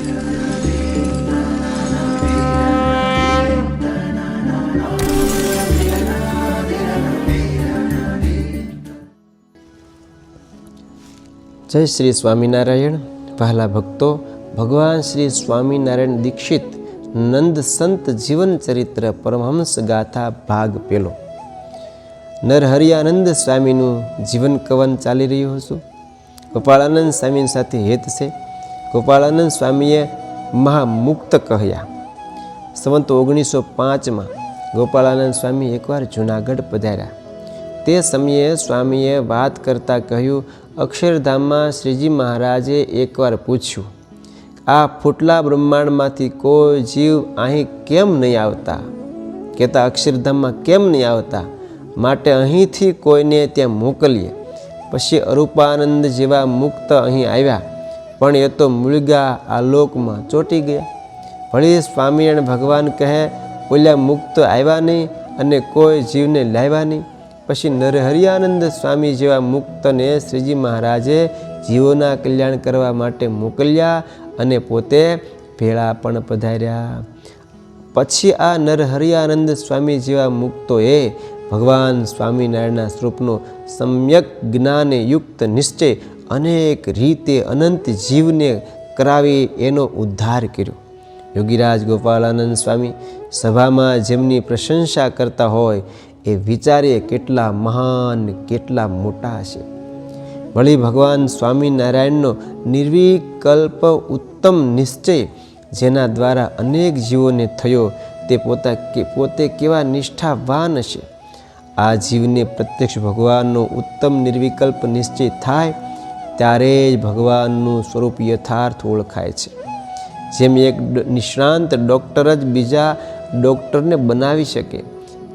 જય શ્રી સ્વામિનારાયણ. વહાલા ભક્તો, ભગવાન શ્રી સ્વામિનારાયણ દીક્ષિત નંદ સંત જીવન ચરિત્ર પરમહંસ ગાથા ભાગ પેલો. નરહરિયાનંદ સ્વામીનું જીવન કવન ચાલી રહ્યું હતું ગોપાળાનંદ સ્વામી સાથે હેત છે? ગોપાળાનંદ સ્વામીએ મહામુક્ત કહ્યા. સંવંત ઓગણીસો પાંચમાં ગોપાળાનંદ સ્વામી એકવાર જૂનાગઢ પધાર્યા. તે સમયે સ્વામીએ વાત કરતાં કહ્યું, અક્ષરધામમાં શ્રીજી મહારાજે એકવાર પૂછ્યું, આ ફૂટલા બ્રહ્માંડમાંથી કોઈ જીવ અહીં કેમ નહીં આવતા? કહેતા, અક્ષરધામમાં કેમ નહીં આવતા? માટે અહીંથી કોઈને ત્યાં મોકલીએ. પછી અરૂપાનંદ જેવા મુક્ત અહીં આવ્યા. પણ એ તો મુળગા આ લોકમાં ચોંટી ગયા. વળી સ્વામિનારાયણ ભગવાન કહે ઓલ્યા મુક્ત આવ્યા નહીં અને કોઈ જીવને લાવ્યા નહીં. પછી નરહરિયાનંદ સ્વામી જેવા મુક્તને શ્રીજી મહારાજે જીવોના કલ્યાણ કરવા માટે મોકલ્યા અને પોતે ભેળા પણ પધાર્યા. પછી આ નરહરિયાનંદ સ્વામી જેવા મુક્તોએ ભગવાન સ્વામિનારાયણના સ્વરૂપનો સમ્યક જ્ઞાને યુક્ત નિશ્ચય અનેક રીતે અનંત જીવને કરાવી એનો ઉદ્ધાર કર્યો. યોગીરાજ ગોપાલાનંદ સ્વામી સભામાં જેમની પ્રશંસા કરતા હોય એ વિચારે કેટલા મહાન, કેટલા મોટા છે. વળી ભગવાન સ્વામિનારાયણનો નિર્વિકલ્પ ઉત્તમ નિશ્ચય જેના દ્વારા અનેક જીવોને થયો તે પોતા કે, પોતે કેવા નિષ્ઠાવાન છે. આ જીવને પ્રત્યક્ષ ભગવાનનો ઉત્તમ નિર્વિકલ્પ નિશ્ચય થાય ત્યારે જ ભગવાનનું સ્વરૂપ યથાર્થ ઓળખાય છે. જેમ એક નિષ્ણાંત ડૉક્ટર જ બીજા ડૉક્ટરને બનાવી શકે,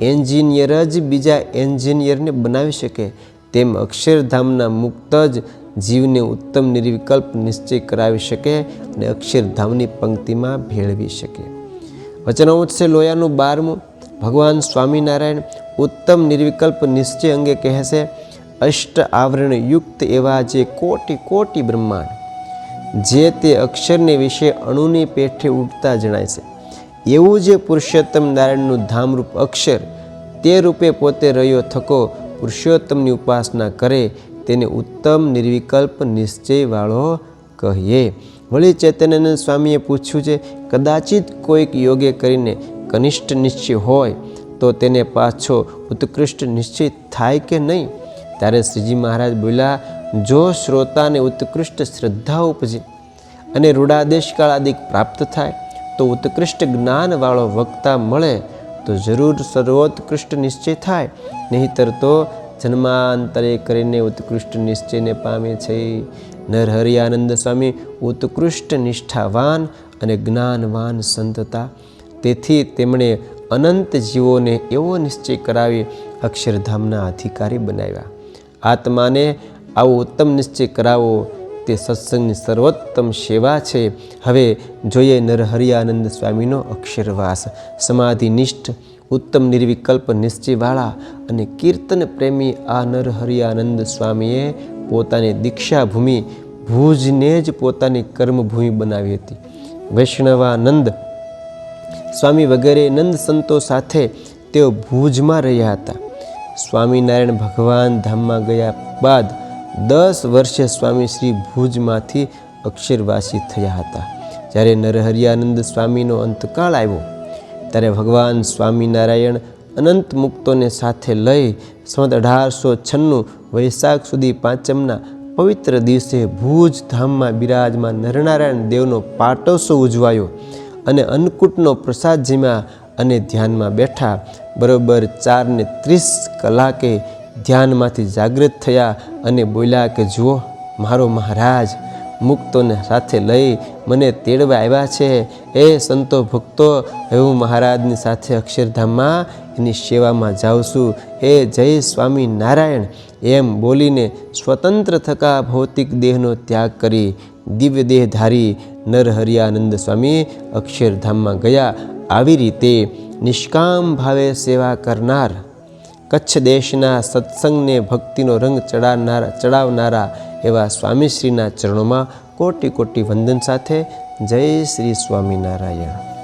એન્જિનિયર જ બીજા એન્જિનિયરને બનાવી શકે, તેમ અક્ષરધામના મુક્ત જ જીવને ઉત્તમ નિર્વિકલ્પ નિશ્ચય કરાવી શકે અને અક્ષરધામની પંક્તિમાં ભેળવી શકે. વચનામૃત છે લોયાનું બારમું, ભગવાન સ્વામિનારાયણ ઉત્તમ નિર્વિકલ્પ નિશ્ચય અંગે કહે છે અષ્ટ આવરણ યુક્ત એવા જે કોટી કોટી બ્રહ્માંડ, જે તે અક્ષરને વિશે અણુની પેઠે ઉડતા જણાય છે. એવું જે પુરુષોત્તમ નારાયણનું ધામરૂપ અક્ષર તે રૂપે પોતે રહ્યો થકો પુરુષોત્તમની ઉપાસના કરે તેને ઉત્તમ નિર્વિકલ્પ નિશ્ચયવાળો કહીએ. વળી ચૈતન્યાનંદ સ્વામીએ પૂછ્યું છે, કદાચિત કોઈક યોગે કરીને કનિષ્ઠ નિશ્ચય હોય તો તેને પાછો ઉત્કૃષ્ટ નિશ્ચય થાય કે નહીં? ત્યારે શ્રીજી મહારાજ બોલ્યા, જો શ્રોતાને ઉત્કૃષ્ટ શ્રદ્ધા ઉપજે અને રૂડાદેશકાળ આદિક પ્રાપ્ત થાય, તો ઉત્કૃષ્ટ જ્ઞાનવાળો વક્તા મળે, તો જરૂર સર્વોત્કૃષ્ટ નિશ્ચય થાય. નહીંતર તો જન્માંતરે કરીને ઉત્કૃષ્ટ નિશ્ચયને પામે છે. નરહરિયાનંદ સ્વામી ઉત્કૃષ્ટ નિષ્ઠાવાન અને જ્ઞાનવાન સંતતા તેથી તેમણે અનંત જીવોને એવો નિશ્ચય કરાવી અક્ષરધામના અધિકારી બનાવ્યા. આત્માને આવો ઉત્તમ નિશ્ચય કરાવો. તે સત્સંગની સર્વોત્તમ સેવા છે. હવે જોઈએ નરહરિયાનંદ સ્વામીનો અક્ષરવાસ. સમાધિનિષ્ઠ, ઉત્તમ નિર્વિકલ્પ નિશ્ચયવાળા અને કીર્તન પ્રેમી આ નરહરિયાનંદ સ્વામીએ પોતાની દીક્ષાભૂમિ ભુજને જ પોતાની કર્મભૂમિ બનાવી હતી. વૈષ્ણવાનંદ સ્વામી વગેરે નંદ સંતો સાથે તેઓ ભુજમાં રહ્યા હતા. સ્વામિનારાયણ ભગવાન ધામમાં ગયા બાદ દસ વર્ષે સ્વામી શ્રી ભુજમાંથી અક્ષરવાસી થયા હતા. જ્યારે નરહરિયાનંદ સ્વામીનો અંતકાળ આવ્યો, ત્યારે ભગવાન સ્વામિનારાયણ અનંત મુક્તોને સાથે લઈ સંવત અઢારસો છન્નું વૈશાખ સુધી પાંચમના પવિત્ર દિવસે ભુજ ધામમાં બિરાજમાં નરનારાયણ દેવનો પાટોત્સવ ઉજવાયો અને અન્નકૂટનો પ્રસાદ જીમ્યા અને ધ્યાનમાં બેઠા બરોબર ચારને ત્રીસ કલાકે ધ્યાનમાંથી જાગૃત થયા અને બોલ્યા કે, જુઓ, મારો મહારાજ, મુક્તોને સાથે લઈ મને તેડવા આવ્યા છે. એ સંતો ભક્તો, હું મહારાજની સાથે અક્ષરધામમાં એની સેવામાં જાઉં છું. એ જય સ્વામી નારાયણ. એમ બોલીને સ્વતંત્ર થકા ભૌતિક દેહનો ત્યાગ કરી દિવ્ય દેહ ધારી નરહરિયાનંદ સ્વામી અક્ષરધામમાં ગયા આવી રીતે નિષ્કામ ભાવે સેવા કરનાર, કચ્છ દેશના સત્સંગને ભક્તિનો રંગ ચડાવનારા ચડાવનારા એવા સ્વામીશ્રીના ચરણોમાં કોટી કોટી વંદન સાથે જય શ્રી સ્વામિનારાયણ.